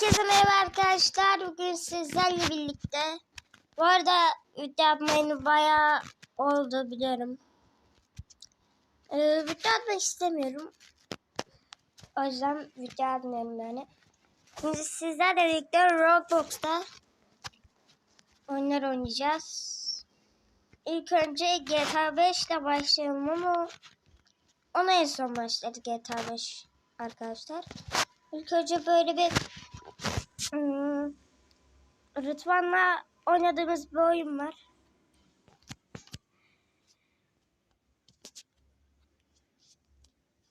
Herkese merhaba arkadaşlar. Bugün sizlerle birlikte. Bu arada video yapmayı bayağı oldu biliyorum. Ee, video atmak istemiyorum. O yüzden video atmıyorum yani. Şimdi sizlerle birlikte Roblox'ta oyunlar oynayacağız. İlk önce GTA 5 ile başlayalım ama ona en son başladı GTA 5 arkadaşlar. İlk önce böyle bir hmm, Rıdvan'la oynadığımız bir oyun var.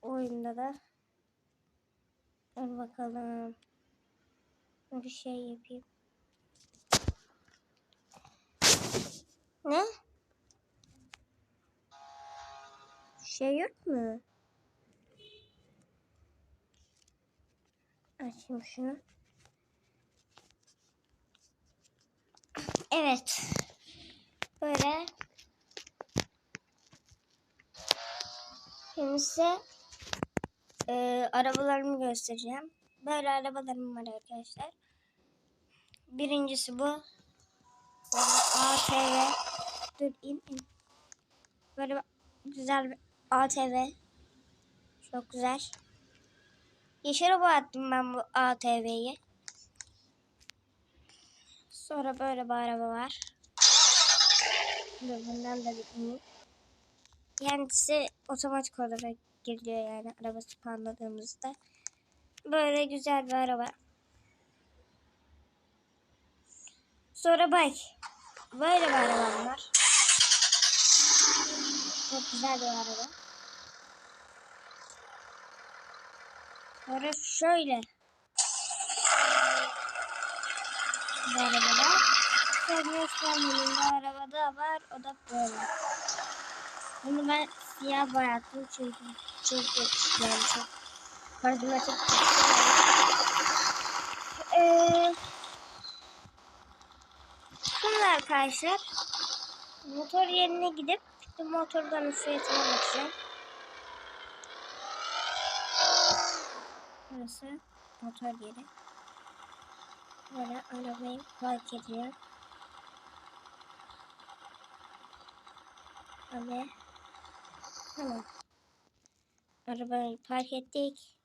Oyunda da Dur bakalım. Bir şey yapayım. Ne? Şey yok mu? Açayım şunu. Evet. Böyle. Şimdi size e, arabalarımı göstereceğim. Böyle arabalarım var arkadaşlar. Birincisi bu. ATV. Dur in in. Böyle güzel bir ATV. Çok güzel. Yeşile boyattım ben bu ATV'yi. Sonra böyle bir araba var. Bundan da bir ineyim. Kendisi otomatik olarak geliyor yani arabası panladığımızda. Böyle güzel bir araba. Sonra bak. Böyle bir arabam var. Çok güzel bir araba. Sonra şöyle. Bu arabada. Sonra Osmanlı'nın bir araba da var. O da böyle. Bunu ben siyah boyattım çünkü çünkü yani çok karizmatik. Ee, şimdi arkadaşlar motor yerine gidip motordan fiyatına bakacağım. Burası motor yeri. Böyle arabayı park ediyor. Abi. Tamam. Arabayı park ettik.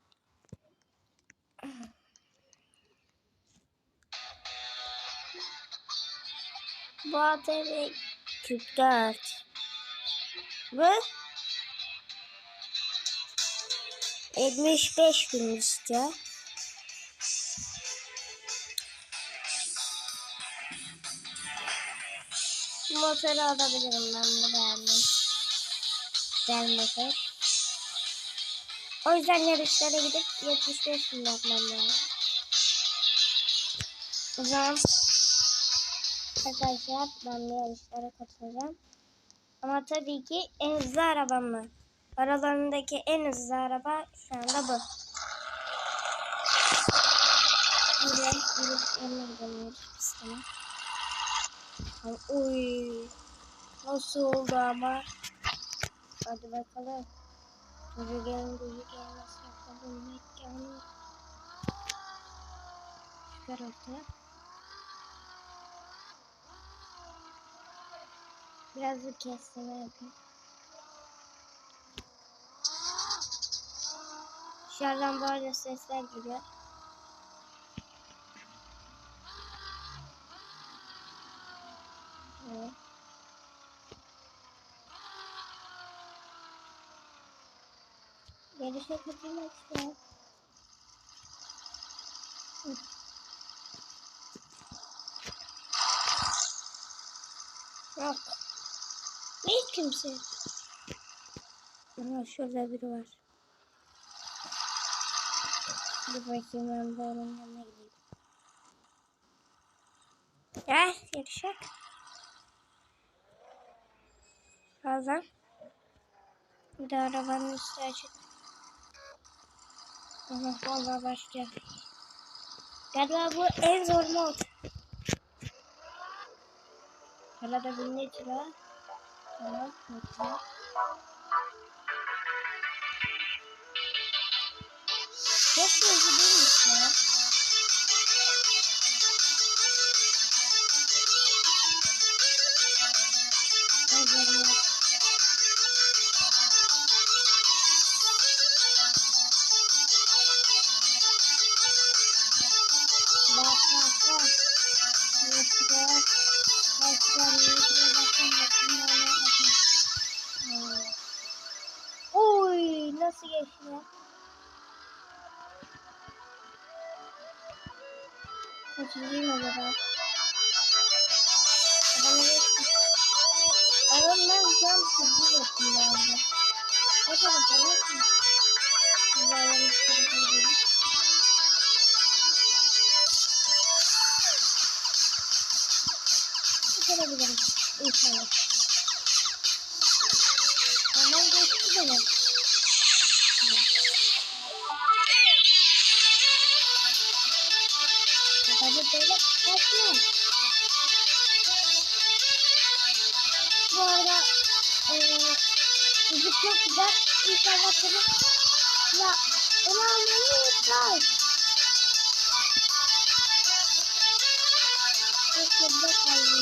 Bu ATV 44. Bu 75 bin istiyor. Motoru alabilirim ben bunu beğendim. Güzel motor. O yüzden yarışlara gidip 75 bin yapmam lazım. O zaman arkadaşlar ben de yarışlara katılacağım. Ama tabii ki en hızlı arabamla. Aralarındaki en hızlı araba şu anda bu. Şimdi gidip yanına gidelim pistine. Oy. Nasıl oldu ama? Hadi bakalım. Gözü gelin gözü gelmez. Bakalım mekanı. Çıkar ortaya. Biraz bir kestirme yapayım. Dışarıdan böyle sesler geliyor. Evet. Yarışa katılmak istiyorum. Yok. Hiç kimse. Ama şurada biri var. Dur bakayım ben de onun yanına gideyim. Gel yarışak. Bazen bir de arabanın üstü açık. Tamam vallahi başlayalım. Galiba bu en zor mod. Hala da bunun için ha. Tamam, mutlu. Çok hızlı değilmiş ya. Hazırım. Çıkarabilirim. İnşallah. Hemen geçti beni. Hadi böyle kaçma. Bu arada eee müzik çok güzel. İnşallah seni ya onu almayı yeter. Çok güzel kaldı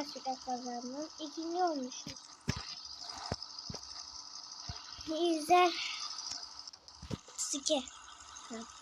Gerçekten kazandım. İkinci olmuşum. Güzel. Sike. Bakın.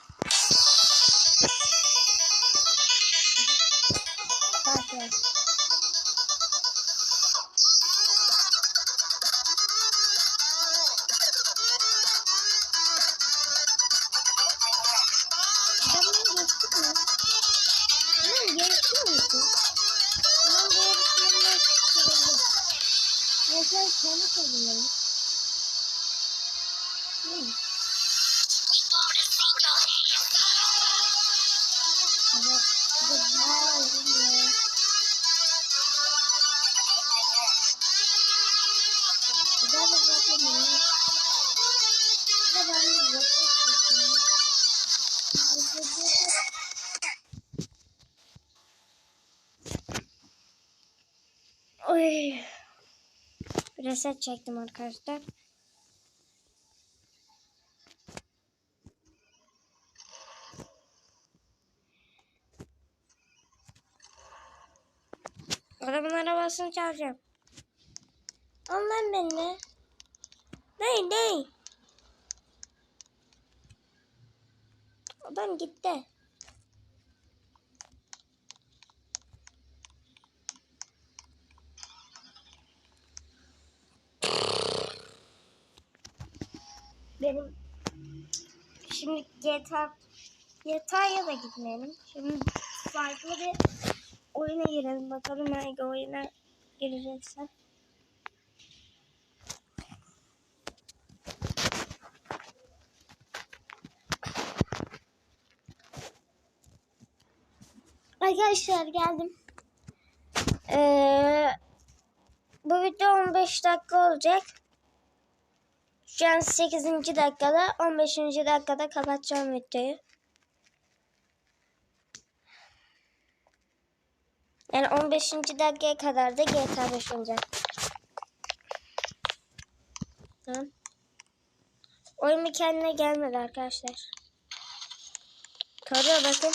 Oy. Reset çektim arkadaşlar. Arabanın arabasını çalacağım. Al lan beni. Ney ney? Adam gitti. Benim şimdi GTA GTA'ya da gitmeyelim. Şimdi farklı bir oyuna girelim. Bakalım hangi oyuna gireceksen. Arkadaşlar geldim. Ee, bu video 15 dakika olacak. Şu an 8. dakikada 15. dakikada kapatacağım videoyu. Yani 15. dakikaya kadar da GTA 5 olacak. Tamam. Oyun bir kendine gelmedi arkadaşlar. Tarıyor bakın.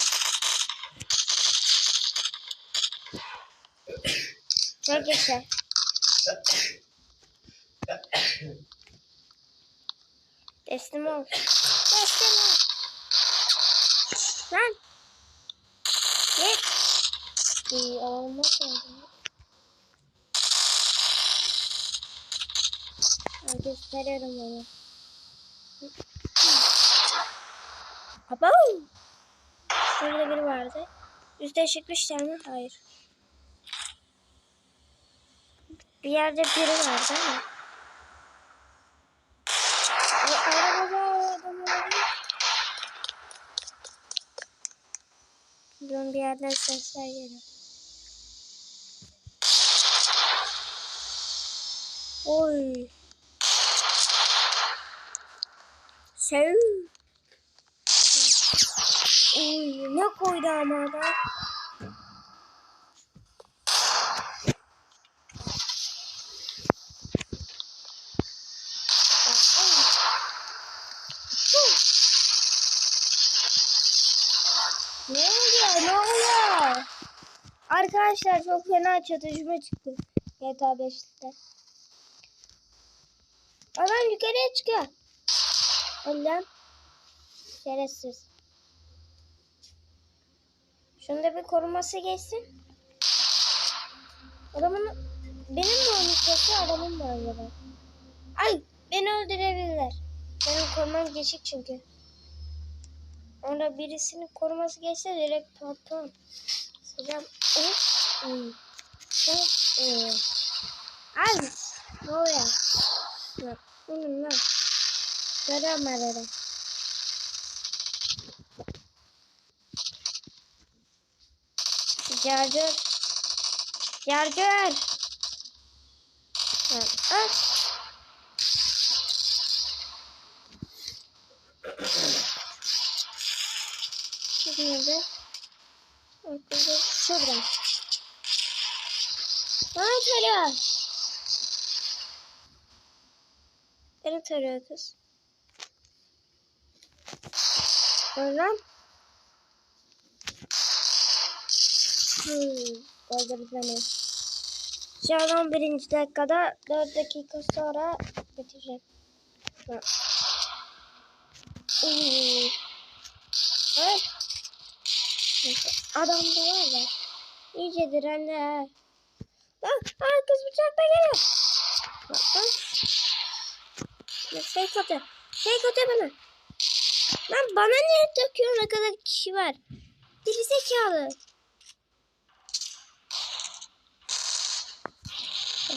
Çok güzel. Teslim ol. Teslim ol. Lan. Git. İyi olmaz oldu. Ben gösteriyorum onu. Abo. Şurada biri vardı. Üste çıkmışlar mı? Hayır. Bir yerde biri vardı ama. Biliyorum bir yerden sesler geliyor. Oy. Sev. Oy, ne koydu ama adam? Arkadaşlar çok fena çatışma çıktı. GTA 5'te. Adam yukarıya çıkıyor. Allah'ım. Şerefsiz. Şunda bir koruması geçsin. Adamın benim mi oynuyorsa adamın mı acaba? Ay beni öldürebilirler. Benim korumam geçik çünkü. Orada birisinin koruması geçse direkt patron. Sıcağım. Oh. Hmm. Oh. Oh. Ay. Ne oluyor? Lan. Oğlum lan. Görüyorum arada. Charger. Charger. Lan. Ah. Nerede? Ortada. Şurada. Bana tarıyor. Beni tarıyor kız. Oradan. Hmm, beni. Şu an 11. dakikada 4 dakika sonra bitecek. Evet. Adam da var ya. İyice direndi ha. Lan, kız bıçakla geliyor. Bak. Ya Şey katı. Şey katı bana. Lan bana niye takıyor ne kadar kişi var? Deli zekalı.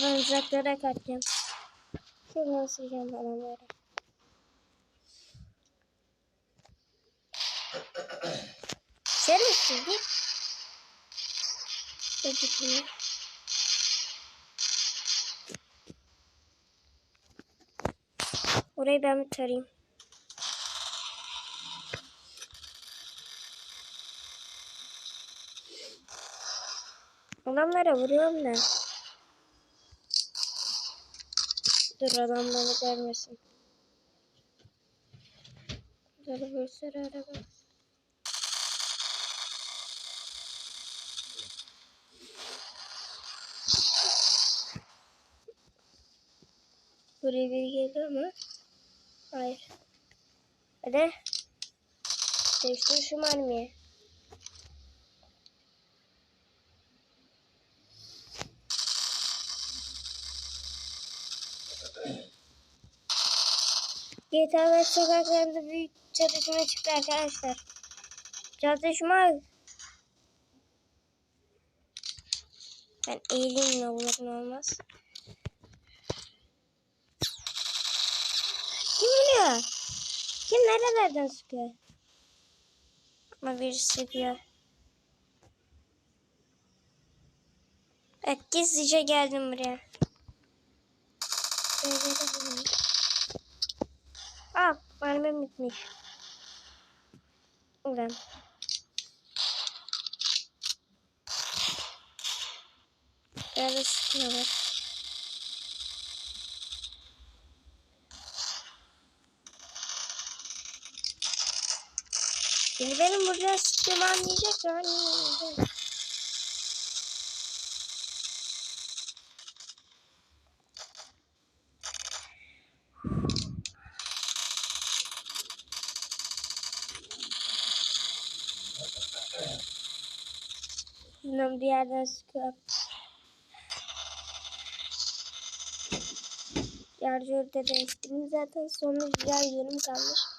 Ben uzaklara kaçacağım. Şuradan sileceğim adamları. Git. Çocukluğu. Orayı ben bir tarayayım. Adamlara vuruyorum da. Dur adamları görmesin. Dur bir sürü araba. Buraya biri geliyor mu? Hayır. Hadi. Değiştir şu mermiyi. GTA 5 sokaklarında büyük çatışma çıktı arkadaşlar. Çatışma. Ben eğileyim ne olur ne olmaz. Vuruyor? Kim nerelerden sıkıyor? Ama biri sıkıyor. Evet gizlice geldim buraya. Aa mermim bitmiş. Ulan. Böyle sıkıyorlar. Şimdi benim burada sıktığımı anlayacak ya. anlayacak. Bilmiyorum bir yerden sıkıyor. Yarcı da değiştirdim zaten sonra güzel yorum kalmış.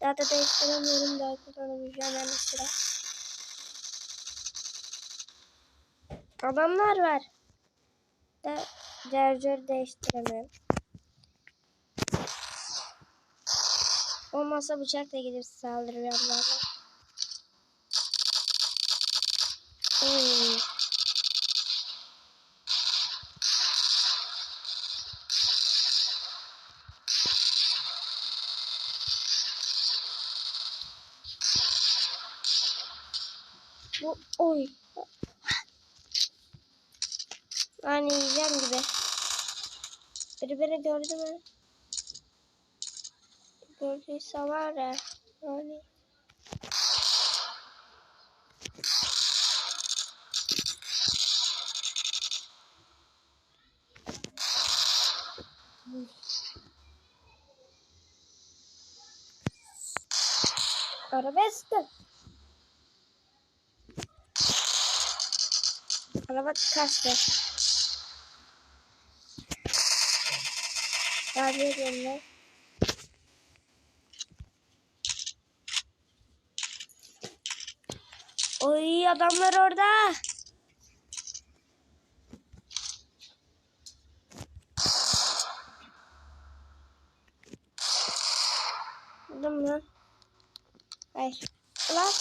Daha da değiştiremiyorum daha kullanamayacağım yani sıra. Adamlar var. Da Charger değiştiremiyorum. Olmazsa bıçakla gidip saldırıyorum zaten. Hmm. kendimi gördüyse var ya yani Araba ısıttım. Araba kaçtı. Abi yerine. Oy adamlar orada. Lan. Hayır. Ulan.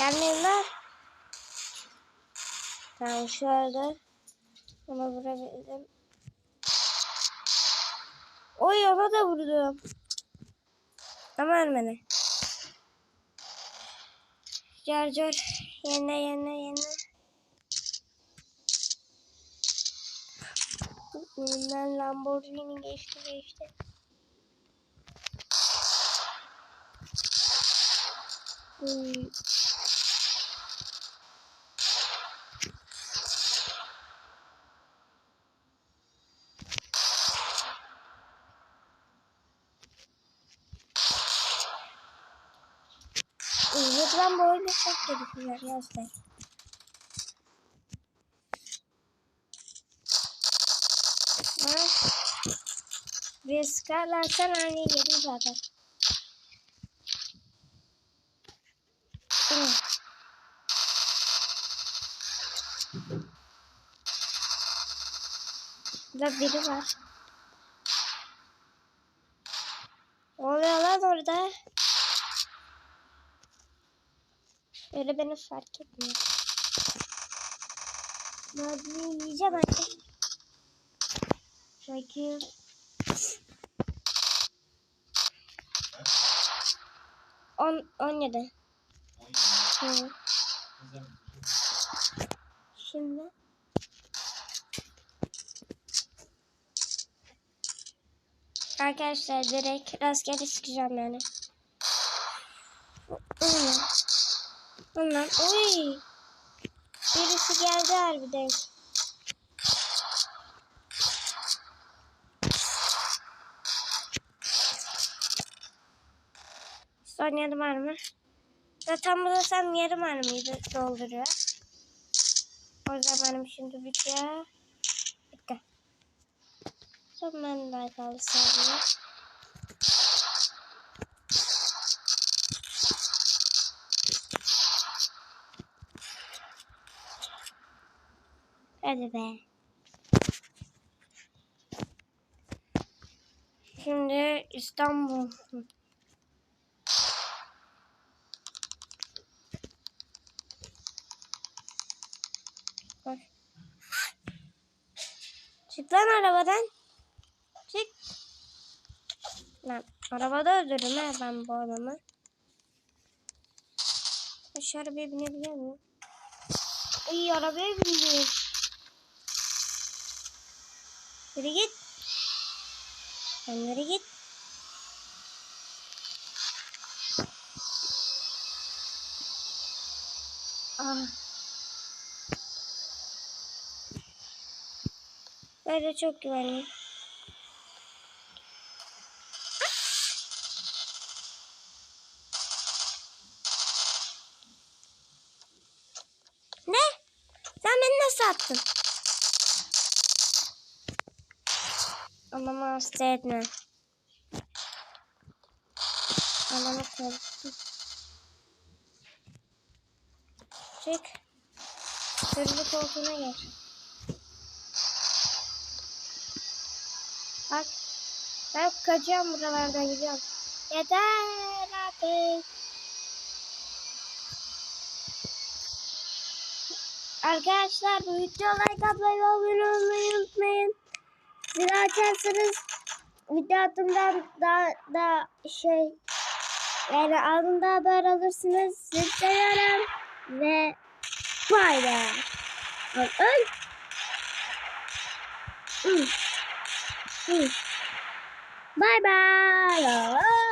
Gelmeyin lan. Şöyle. Ona vurabildim. Oy ona da vurdum. Ama ölmedi. Car car. Yene yene yene. Ben Lamborghini geçti geçti. Uy. Çok gelişiyor yazdı. Bir sıkarlarsan aynı yeri zaten. Hı. Burada biri var. Ne oluyor lan orada? Öyle beni fark etmiyor. Madeni yiyeceğim artık. Bakayım. On, on yedi. Hı. Şimdi. Arkadaşlar direkt rastgele sıkacağım yani. Hı. Ondan oy. Birisi geldi harbiden. Son yarım var mı? Zaten bulursam yarım var mıydı dolduruyor. O zamanım şimdi bitiyor. Bitti. Son ben daha kaldı sadece. Hadi be. Şimdi İstanbul. Çık lan arabadan. Çık. Lan arabada öldürürüm ha ben bu adamı. Şu arabaya binebiliyor muyum? İyi arabaya bindim. Yürü git. Sen yürü git. Ah. Böyle çok güvenli. Ne? Sen beni nasıl attın? Anamı hasta etme. Anamı korktum. Çık. Sürücü koltuğuna geç. Bak. Ben kaçıyorum buralardan gidiyorum. Yeter artık. Arkadaşlar bu videoya like atmayı abone olmayı unutmayın. Zil açarsanız video attığımdan daha da şey yani anında haber alırsınız. Seviyorum ve bay bay. Öl öl. Bye bye.